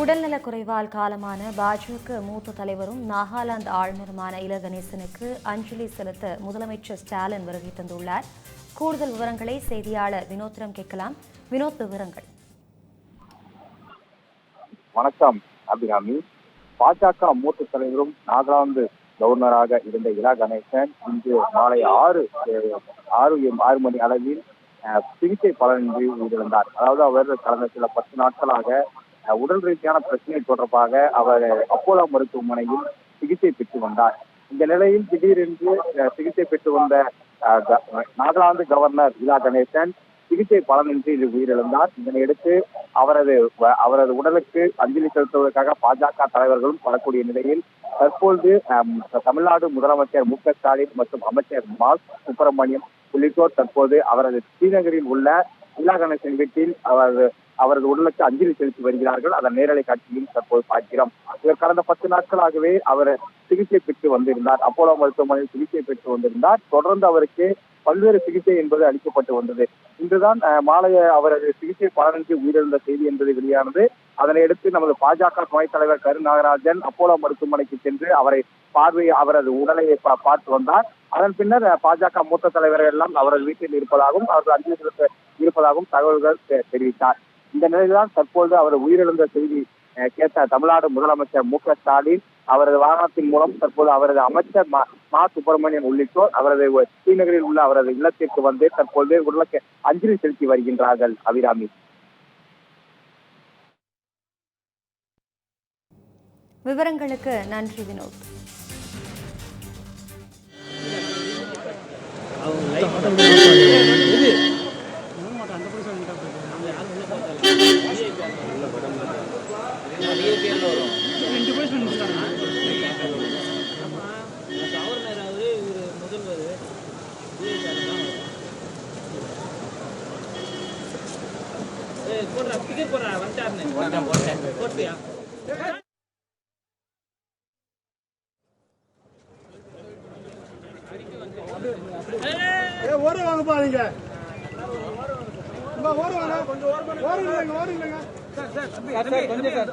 உடல்நலக் குறைவால் காலமான பாஜக மூத்த தலைவரும் நாகாலாந்து ஆளுநருமான இல கணேசனுக்கு அஞ்சலி செலுத்த முதலமைச்சர் ஸ்டாலின் வருகை தந்துள்ளார். கூடுதல் விவரங்களை செய்தியாளர் வினோத்திரம் கேட்கலாம். வினோத் விவரங்கள். வணக்கம் அபிராமி. பாஜக மூத்த தலைவரும் நாகாலாந்து கவர்னராக இருந்த இலா கணேசன் இன்று மாலை ஆறு ஆறு ஆறு மணி அளவில் அஹ், சிகிச்சை பலனின்றி உயிரிழந்தார். அதாவது அவர் கடந்த சில பத்து நாட்களாக உடல் ரீதியான பிரச்சனை தொடர்பாக அவர் அப்போலோ மருத்துவமனையில் சிகிச்சை பெற்று வந்தார். இந்த நிலையில் திடீரென்று சிகிச்சை பெற்று வந்த நாகாலாந்து கவர்னர் இலா கணேசன் சிகிச்சை பலனின்றி உயிரிழந்தார். இதனையடுத்து அவரது அவரது உடலுக்கு அஞ்சலி செலுத்துவதற்காக பாஜக தலைவர்களும் வரக்கூடிய நிலையில் தற்பொழுது தமிழ்நாடு முதலமைச்சர் மு க ஸ்டாலின் மற்றும் அமைச்சர் மால் சுப்பிரமணியம் உள்ளிட்டோர் தற்போது அவரது ஸ்ரீநகரில் உள்ள இலா கணேசன் வீட்டில் அவரது அவரது உடலுக்கு அஞ்சலி செலுத்தி வருகிறார்கள். அதன் நேரலை காட்சியில் தற்போது பார்க்கிறோம். இவர் கடந்த பத்து நாட்களாகவே அவர் சிகிச்சை பெற்று வந்திருந்தார். அப்போலோ மருத்துவமனையில் சிகிச்சை பெற்று வந்திருந்தார். தொடர்ந்து அவருக்கு பல்வேறு சிகிச்சை என்பது அளிக்கப்பட்டு வந்தது. இன்றுதான் அஹ், மாலை அவரது சிகிச்சை பலனின்றி உயிரிழந்த செய்தி என்பது வெளியானது. அதனை அடுத்து நமது பாஜக துணைத் தலைவர் கரு நாகராஜன் அப்போலோ மருத்துவமனைக்கு சென்று அவரை பார்வை அவரது உடலை பா- பார்த்து வந்தார். அதன் பின்னர் பாஜக மூத்த தலைவர்கள் எல்லாம் அவரது வீட்டில் இருப்பதாகவும் அவர்கள் அஞ்சலி செலுத்த இருப்பதாகவும் தகவல்கள் தெ- தெரிவித்தார். இந்த நிலையில்தான் தற்பொழுது அவர் உயிரிழந்த செய்தி கேட்ட தமிழ்நாடு முதலமைச்சர் மு க ஸ்டாலின் அவரது வாகனத்தின் மூலம் தற்போது அவரது அமைச்சர் மா சுப்பிரமணியன் உள்ளிட்டோர் அவரது ஸ்ரீநகரில் உள்ள அவரது இல்லத்திற்கு வந்து தற்போது உடலுக்கு அஞ்சலி செலுத்தி வருகின்றார்கள் அபிராமி. விவரங்களுக்கு நன்றி வினோத். கவர்னர் அவரு இவரு முதல்வர் போடுறா டிக்கெட் போடுறா வந்துட்டாருன்னு போட்டியா ஏ ஓரம் வாங்க பாருங்க இங்க ஓரம் வாங்க கொஞ்சம் ஓரம் ஓரம் இல்லைங்க ஓரம் இல்லைங்க சார் சார் கொஞ்சம் சார்